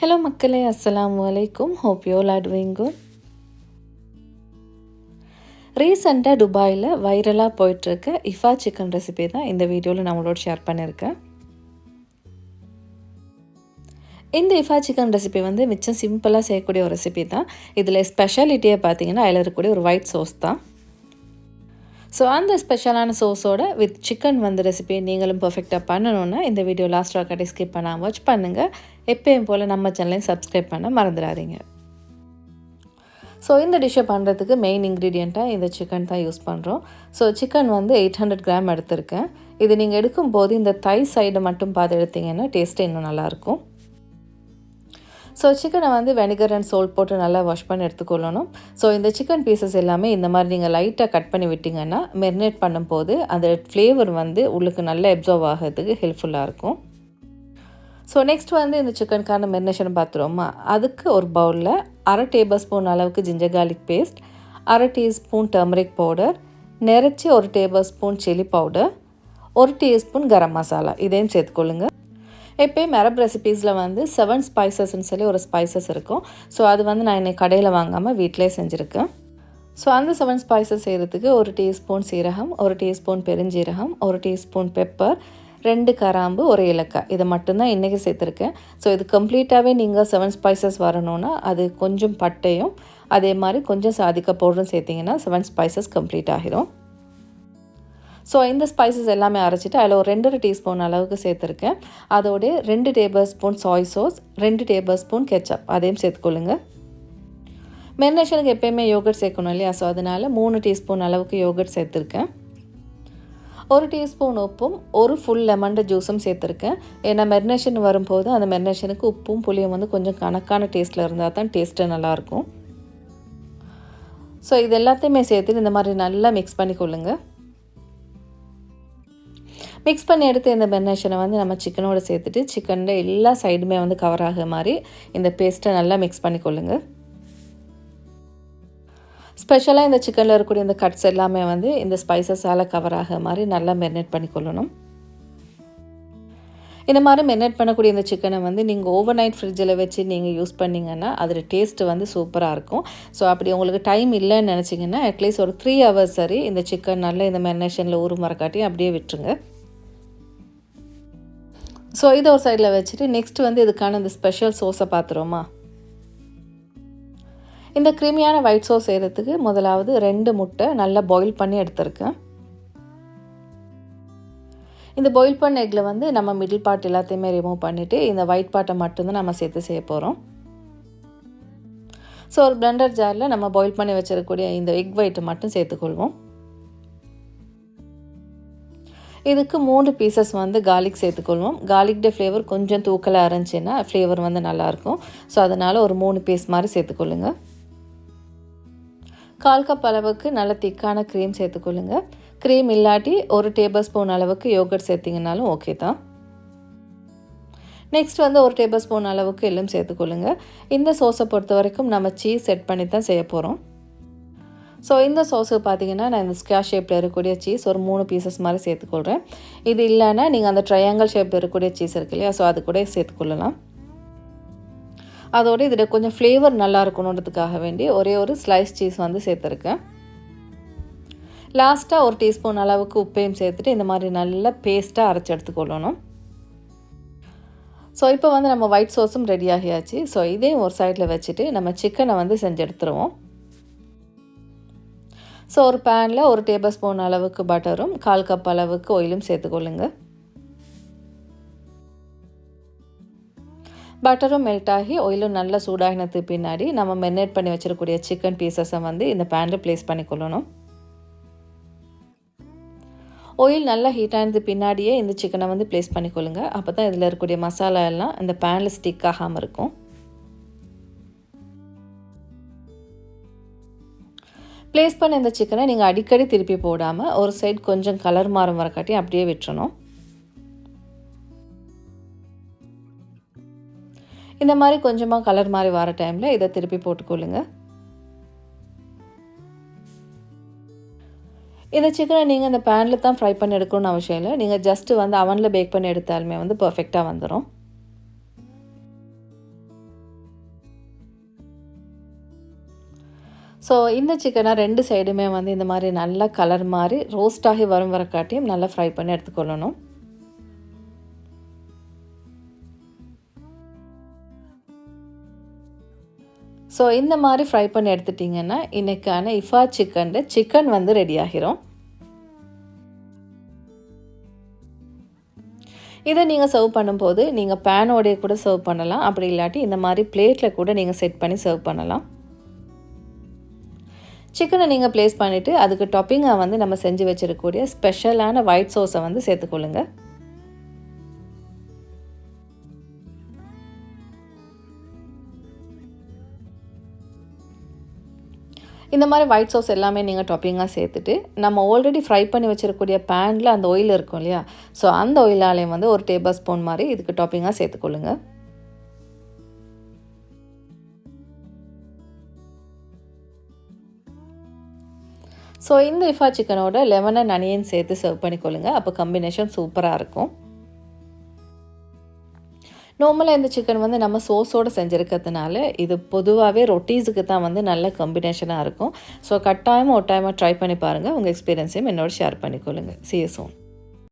Hello மக்களே அஸ்லாம் வலைக்கும் hope you all are doing good ரீசெண்டாக துபாயில் வைரலாக போயிட்டுருக்க. இஃபா சிக்கன் ரெசிபி தான் இந்த வீடியோவில் நம்மளோட ஷேர் பண்ணியிருக்கேன். இந்த இஃபா சிக்கன் ரெசிபி வந்து மிச்சம் சிம்பிளாக செய்யக்கூடிய ஒரு ரெசிபி தான். இதில் ஸ்பெஷாலிட்டியை பார்த்தீங்கன்னா அதில் இருக்கக்கூடிய ஒரு ஒயிட் சோஸ் தான். ஸோ அந்த ஸ்பெஷலான சோஸோட வித் சிக்கன் வந்த ரெசிபியை நீங்களும் பர்ஃபெக்டாக பண்ணணுன்னா இந்த வீடியோ லாஸ்ட் கட்டி ஸ்கிப் பண்ணாமல் வாட்ச் பண்ணுங்கள் எப்பயும் போல் நம்ம சேனலையும் சப்ஸ்கிரைப் பண்ண மறந்துடாதீங்க. ஸோ இந்த டிஷ்ஷை பண்ணுறதுக்கு மெயின் இன்க்ரீடியண்ட்டாக இந்த சிக்கன் தான் யூஸ் பண்ணுறோம் ஸோ சிக்கன் வந்து எயிட் ஹண்ட்ரட் கிராம் எடுத்திருக்கேன். இது நீங்கள் எடுக்கும்போது இந்த தை சைடை மட்டும் பார்த்து எடுத்தீங்கன்னா டேஸ்ட்டு இன்னும் நல்லாயிருக்கும். ஸோ சிக்கனை வந்து வெனிகர் அண்ட் சோல்ட் போட்டு நல்லா வாஷ் பண்ணி எடுத்துக்கொள்ளணும். ஸோ இந்த சிக்கன் பீசஸ் எல்லாமே இந்த மாதிரி நீங்கள் லைட்டாக கட் பண்ணி விட்டிங்கன்னா மெரினேட் பண்ணும்போது அந்த ஃப்ளேவர் வந்து உள்ளுக்கு நல்லா எப்சர்வ் ஆகிறதுக்கு ஹெல்ப்ஃபுல்லாக இருக்கும். ஸோ நெக்ஸ்ட் வந்து இந்த சிக்கனுக்கான மெரினேஷன் பார்த்துருவோமா அதுக்கு ஒரு பவுலில் அரை டேபிள் ஸ்பூன் அளவுக்கு ஜிஞ்சர் கார்லிக் பேஸ்ட் அரை டீஸ்பூன் டர்மரிக் பவுடர் நிறச்சி ஒரு டேபிள் ஸ்பூன் சில்லி பவுடர் ஒரு டீஸ்பூன் கரம் மசாலா இதையும் சேர்த்துக்கொள்ளுங்க. எப்போயும் அரப் ரெசிபீஸில் வந்து செவன் ஸ்பைசஸ்ன்னு சொல்லி ஒரு ஸ்பைசஸ் இருக்கும். ஸோ அது வந்து நான் இன்னைக்கு கடையில் வாங்காமல் வீட்டிலே செஞ்சுருக்கேன். ஸோ அந்த செவன் ஸ்பைசஸ் செய்கிறதுக்கு ஒரு டீஸ்பூன் சீரகம் ஒரு டீஸ்பூன் பெருஞ்சீரகம் ஒரு டீஸ்பூன் பெப்பர் ரெண்டு கராம்பு ஒரு இலக்காய் இதை மட்டும்தான் இன்றைக்கி சேர்த்துருக்கேன். ஸோ இது கம்ப்ளீட்டாகவே நீங்கள் செவன் ஸ்பைசஸ் வரணும்னா அது கொஞ்சம் பட்டையும் அதே மாதிரி கொஞ்சம் சாதிக்க பவுடரும் சேர்த்திங்கன்னா செவன் ஸ்பைசஸ் கம்ப்ளீட் ஆகிரும். ஸோ இந்த ஸ்பைசஸ் எல்லாமே அரைச்சிட்டு அதில் ஒரு ரெண்டரை டீஸ்பூன் அளவுக்கு சேர்த்துருக்கேன். அதோடய ரெண்டு டேபிள் ஸ்பூன் சாய் சோஸ் ரெண்டு டேபிள் ஸ்பூன் கெச்சப் அதையும் சேர்த்துக்கொள்ளுங்க. மெரினேஷனுக்கு எப்பயுமே யோகர்ட் சேர்க்கணும் இல்லையா? ஸோ அதனால் மூணு டீஸ்பூன் அளவுக்கு யோகர்ட் சேர்த்துருக்கேன். ஒரு டீஸ்பூன் உப்பும் ஒரு ஃபுல் லெமண்ட ஜூஸும் சேர்த்துருக்கேன். ஏன்னா மெரினேஷன் வரும்போது அந்த மெரினேஷனுக்கு உப்பும் புளியும் வந்து கொஞ்சம் கணக்கான டேஸ்ட்டில் இருந்தால் தான் டேஸ்ட்டு நல்லாயிருக்கும் ஸோ இது எல்லாத்தையுமே சேர்த்துட்டு இந்த மாதிரி நல்லா மிக்ஸ் பண்ணி கொள்ளுங்க. மிக்ஸ் பண்ணி எடுத்து இந்த மெரினேஷனை வந்து நம்ம சிக்கனோடு சேர்த்துட்டு சிக்கனில் எல்லா சைடுமே வந்து கவர் ஆகிற மாதிரி இந்த பேஸ்ட்டை நல்லா மிக்ஸ் பண்ணி கொள்ளுங்கள் ஸ்பெஷலாக இந்த சிக்கனில் இருக்கக்கூடிய இந்த கட்ஸ் எல்லாமே வந்து இந்த ஸ்பைசஸால் கவர் ஆகிற மாதிரி நல்லா மெரினேட் பண்ணி கொள்ளணும். இந்த மாதிரி மெரினேட் பண்ணக்கூடிய இந்த சிக்கனை வந்து நீங்கள் ஓவர் நைட் ஃப்ரிட்ஜில் வச்சு நீங்கள் யூஸ் பண்ணிங்கன்னா அதோட டேஸ்ட்டு வந்து சூப்பராக இருக்கும். ஸோ அப்படி உங்களுக்கு டைம் இல்லைன்னு நினச்சிங்கன்னா அட்லீஸ்ட் ஒரு த்ரீ ஹவர்ஸ் சரி இந்த சிக்கன் நல்லா இந்த மெரினேஷனில் ஊறு மரக்காட்டி அப்படியே விட்டுருங்க. ஸோ இதை ஒரு சைடில் வச்சுட்டு நெக்ஸ்ட் வந்து இதுக்கான இந்த ஸ்பெஷல் சோஸை பார்த்துருவோமா? இந்த கிருமியான ஒயிட் சோஸ் செய்கிறதுக்கு முதலாவது ரெண்டு முட்டை நல்லா பாயில் பண்ணி எடுத்திருக்கேன். இந்த பாயில் பண்ண எக்கில் வந்து நம்ம மிடில் பார்ட் எல்லாத்தையுமே ரிமூவ் பண்ணிவிட்டு இந்த ஒயிட் பார்ட்டை மட்டும்தான் நம்ம சேர்த்து செய்ய போகிறோம் ஸோ ஒரு பிளண்டர் ஜாரில் நம்ம பாயில் பண்ணி வச்சிருக்கக்கூடிய இந்த எக் ஒயிட்டை மட்டும் சேர்த்துக்கொள்வோம். இதுக்கு மூணு பீசஸ் வந்து கார்லிக் சேர்த்துக்கொள்வோம். கார்லிக்ட ஃப்ளேவர் கொஞ்சம் தூக்கலாக இருந்துச்சுன்னா ஃப்ளேவர் வந்து நல்லாயிருக்கும் ஸோ அதனால் ஒரு மூணு பீஸ் மாதிரி சேர்த்துக்கொள்ளுங்கள் கால் கப் அளவுக்கு நல்ல திக்கான க்ரீம் சேர்த்துக்கொள்ளுங்க. க்ரீம் இல்லாட்டி ஒரு டேபிள் ஸ்பூன் அளவுக்கு யோகர்ட் சேர்த்திங்கனாலும் ஓகே தான். நெக்ஸ்ட் வந்து ஒரு டேபிள் ஸ்பூன் அளவுக்கு எல்லாம் சேர்த்துக்கொள்ளுங்க. இந்த சோஸை பொறுத்த வரைக்கும் நம்ம சீஸ் செட் பண்ணி தான் செய்ய போகிறோம் ஸோ இந்த சோஸு பார்த்தீங்கன்னா நான் இந்த ஸ்கேர் ஷேப்பில் இருக்கக்கூடிய சீஸ் ஒரு மூணு பீசஸ் மாதிரி சேர்த்துக்கொள்கிறேன் இது இல்லைன்னா நீங்கள் அந்த ட்ரையாங்கிள் ஷேப்பில் இருக்கக்கூடிய சீஸ் இருக்கு இல்லையா ஸோ அது கூட சேர்த்துக்கொள்ளலாம். அதோடு இதில் கொஞ்சம் ஃப்ளேவர் நல்லா இருக்கணுன்றதுக்காக வேண்டி ஒரே ஒரு ஸ்லைஸ் சீஸ் வந்து சேர்த்துருக்கேன். லாஸ்ட்டாக ஒரு டீஸ்பூன் அளவுக்கு உப்பையும் சேர்த்துட்டு இந்த மாதிரி நல்லா பேஸ்ட்டாக அரைச்சி எடுத்துக்கொள்ளணும். ஸோ இப்போ வந்து நம்ம ஒயிட் சோஸும் ரெடி ஆகியாச்சு. ஸோ இதையும் ஒரு சைடில் வச்சுட்டு நம்ம சிக்கனை வந்து செஞ்சு எடுத்துருவோம். ஸோ ஒரு பேனில் ஒரு டேபிள் ஸ்பூன் அளவுக்கு பட்டரும் கால் கப் அளவுக்கு ஆயிலும் சேர்த்துக்கொள்ளுங்கள் பட்டரும் மெல்ட் ஆகி ஒயிலும் நல்லா சூடாகினத்துக்கு பின்னாடி நம்ம மெரினேட் பண்ணி வச்சிருக்கக்கூடிய சிக்கன் பீசஸை வந்து இந்த பேனில் ப்ளேஸ் பண்ணிக்கொள்ளணும் ஆயில் நல்லா ஹீட் ஆனது பின்னாடியே இந்த சிக்கனை வந்து ப்ளேஸ் பண்ணிக்கொள்ளுங்க அப்போ தான் இதில் இருக்கக்கூடிய மசாலா எல்லாம் இந்த பேனில் ஸ்டிக் ஆகாமல் இருக்கும். ப்ளேஸ் பண்ண இந்த சிக்கனை நீங்கள் அடிக்கடி திருப்பி போடாமல் ஒரு சைடு கொஞ்சம் கலர் மாறும் வரக்காட்டி அப்படியே விட்டுறணும். இந்த மாதிரி கொஞ்சமாக கலர் மாதிரி வர டைமில் இதை திருப்பி போட்டுக்கொள்ளுங்க. இந்த சிக்கனை நீங்கள் இந்த பேனில் தான் ஃப்ரை பண்ணி எடுக்கணும்னு அவசியம் இல்லை. நீங்கள் ஜஸ்ட்டு வந்து அவனில் பேக் பண்ணி எடுத்தாலுமே வந்து பர்ஃபெக்டாக வந்துடும் ஸோ இந்த சிக்கனை ரெண்டு சைடுமே வந்து இந்த மாதிரி நல்லா கலர் மாதிரி ரோஸ்டாகி வரும் வரக்காட்டியும் நல்லா ஃப்ரை பண்ணி எடுத்துக்கொள்ளணும். ஸோ இந்த மாதிரி ஃப்ரை பண்ணி எடுத்துட்டிங்கன்னா இன்றைக்கான இஃபா சிக்கனில் சிக்கன் வந்து ரெடி ஆகிரும். இதை நீங்கள் சர்வ் பண்ணும்போது நீங்கள் பேனோடைய கூட சர்வ் பண்ணலாம். அப்படி இல்லாட்டி இந்த மாதிரி பிளேட்டில் கூட நீங்கள் செட் பண்ணி சர்வ் பண்ணலாம். சிக்கனை நீங்கள் ப்ளேஸ் பண்ணிவிட்டு அதுக்கு டாப்பிங்காக வந்து நம்ம செஞ்சு வச்சிருக்கக்கூடிய ஸ்பெஷலான ஒயிட் சோஸை வந்து சேர்த்துக்கொள்ளுங்கள் இந்த மாதிரி ஒயிட் சாஸ் எல்லாமே நீங்கள் டாப்பிங்காக சேர்த்துட்டு நம்ம ஆல்ரெடி ஃப்ரை பண்ணி வச்சிருக்கக்கூடிய பேனில் அந்த ஆயில் இருக்கும் இல்லையா? ஸோ அந்த ஆயிலாலையும் வந்து ஒரு டேபிள் ஸ்பூன் மாதிரி இதுக்கு டாப்பிங்காக சேர்த்துக்கொள்ளுங்க. ஸோ இந்த இஃபா சிக்கனோட லெமன் அண்ட் அனியன் சேர்த்து சர்வ் பண்ணிக்கொள்ளுங்க. அப்போ காம்பினேஷன் சூப்பராக இருக்கும். நார்மலாக இந்த சிக்கன் வந்து நம்ம சோஸோடு செஞ்சுருக்கிறதுனால இது பொதுவாகவே ரொட்டீஸுக்கு தான் வந்து நல்ல காம்பினேஷனாக இருக்கும். ஸோ கட்டாயமாக ஒரு ட்ரை பண்ணி பாருங்கள் உங்கள் எக்ஸ்பீரியன்ஸையும் என்னோட ஷேர் பண்ணிக்கொள்ளுங்கள் சிஎஸ்ஓன்